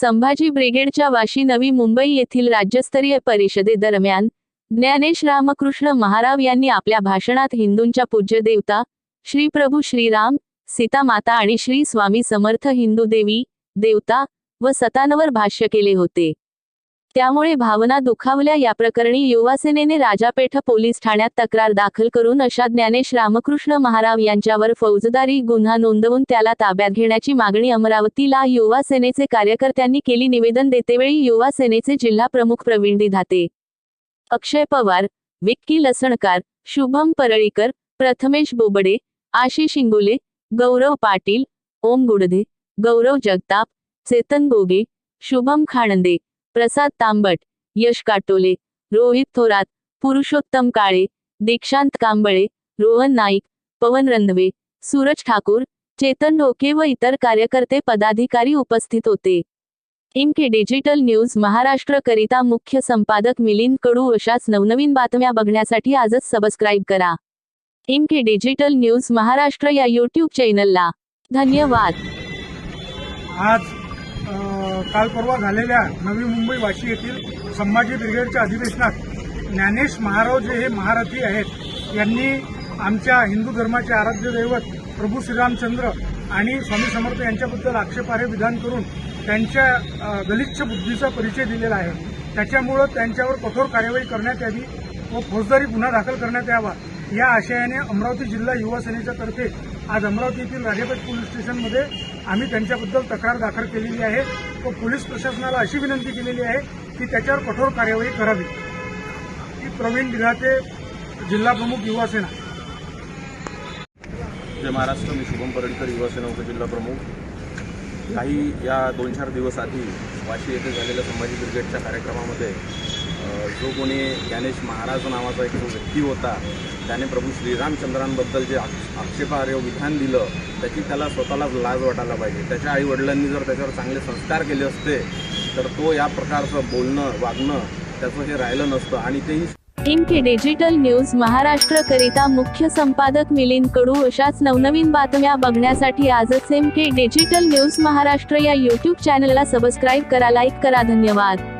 संभाजी ब्रिगेडच्या वाशी नवी मुंबई येथील राज्यस्तरीय परिषदेदरम्यान ज्ञानेश रामकृष्ण महाराव यांनी आपल्या भाषणात हिंदूंच्या पूज्य देवता श्री प्रभू श्रीराम सीता माता आणि श्री स्वामी समर्थ हिंदू देवी देवता व सतांवर भाष्य केले होते. त्यामुळे भावना दुखावल्या या प्रकरणी युवासेनेने राजापेठ पोलीस ठाण्यात तक्रार दाखल करून अशा ज्ञानेश रामकृष्ण महाराव यांच्यावर फौजदारी गुन्हा नोंदवून त्याला ताब्यात घेण्याची मागणी अमरावतीला युवा सेनेचे कार्यकर्त्यांनी केली निवेदन देतेवेळी युवा सेनेचे जिल्हा प्रमुख प्रवीण दिधाते. अक्षय पवार विक्की लसणकार शुभम परळीकर प्रथमेश बोबडे आशिष इंगुले गौरव पाटील ओम गुडधे गौरव जगताप चेतन गोगे शुभम खाणंदे प्रसाद तांबट यश काटोले रोहित थोरात पुरुषोत्तम काळे दीक्षांत कांबळे रोहन नाईक पवन रंधवे सूरज ठाकूर चेतन ढोके व इतर कार्यकर्ते पदाधिकारी उपस्थित होते. इमके डिजिटल न्यूज महाराष्ट्र करिता मुख्य संपादक मिलिंद कडू अशाच नवनवीन बातम्या बघण्यासाठी आजच सबस्क्राईब करा. इमके डिजिटल न्यूज महाराष्ट्र या यूट्यूब चॅनलला धन्यवाद. आज काल परवा झालेल्या नवी मुंबई वाशी येथील संभाजी ब्रिगेडच्या अधिवेशनात ज्ञानेश महाराव जे हे महारथी आहेत यांनी आमच्या हिंदू धर्माचे आराध्य दैवत प्रभू श्रीरामचंद्र आणि स्वामी समर्थ यांच्याबद्दल आक्षेपार्ह विधान करून त्यांच्या गलिच्छ बुद्धीचा परिचय दिलेला आहे. त्याच्यामुळं त्यांच्यावर कठोर कार्यवाही करण्यात यावी व फौजदारी गुन्हा दाखल करण्यात यावा या आशयाने अमरावती जिल्हा युवा सेनेच्या तर्फे आज अमरावती येथील राजेपेठ पोलीस स्टेशनमध्ये आम्ही त्यांच्याबद्दल तक्रार दाखल केलेली आहे. व पोलीस प्रशासनाला अशी विनंती केलेली आहे की त्याच्यावर कठोर कार्यवाही करावी. की प्रवीण दिघाते जिल्हाप्रमुख युवासेना जय महाराष्ट्र मी शुभम परडकर युवासेना उपजिल्हाप्रमुख काही या दोन चार दिवस आधी वाशी येथे झालेल्या संभाजी ब्रिगेडच्या कार्यक्रमामध्ये जो कोणी ज्ञानेश महाराज नावाचा एक जो व्यक्ती होता त्याने प्रभू श्रीरामचंद्रांबद्दल जे आक्षेपार्ह विधान दिलं त्याची त्याला स्वतःलाच लाज वाटायला पाहिजे. त्याच्या आईवडिलांनी जर त्याच्यावर चांगले संस्कार केले असते तर तो या प्रकारचं बोलणं वागणं त्याचं हे राहिलं नसतं आणि तेही इमके डिजिटल न्यूज महाराष्ट्र करिता मुख्य संपादक मिलिंद कडू अशाच नवनवीन बातम्या बघण्यासाठी आजच एमके डिजिटल न्यूज महाराष्ट्र या यूट्यूब चॅनलला सबस्क्राईब करा लाईक करा धन्यवाद.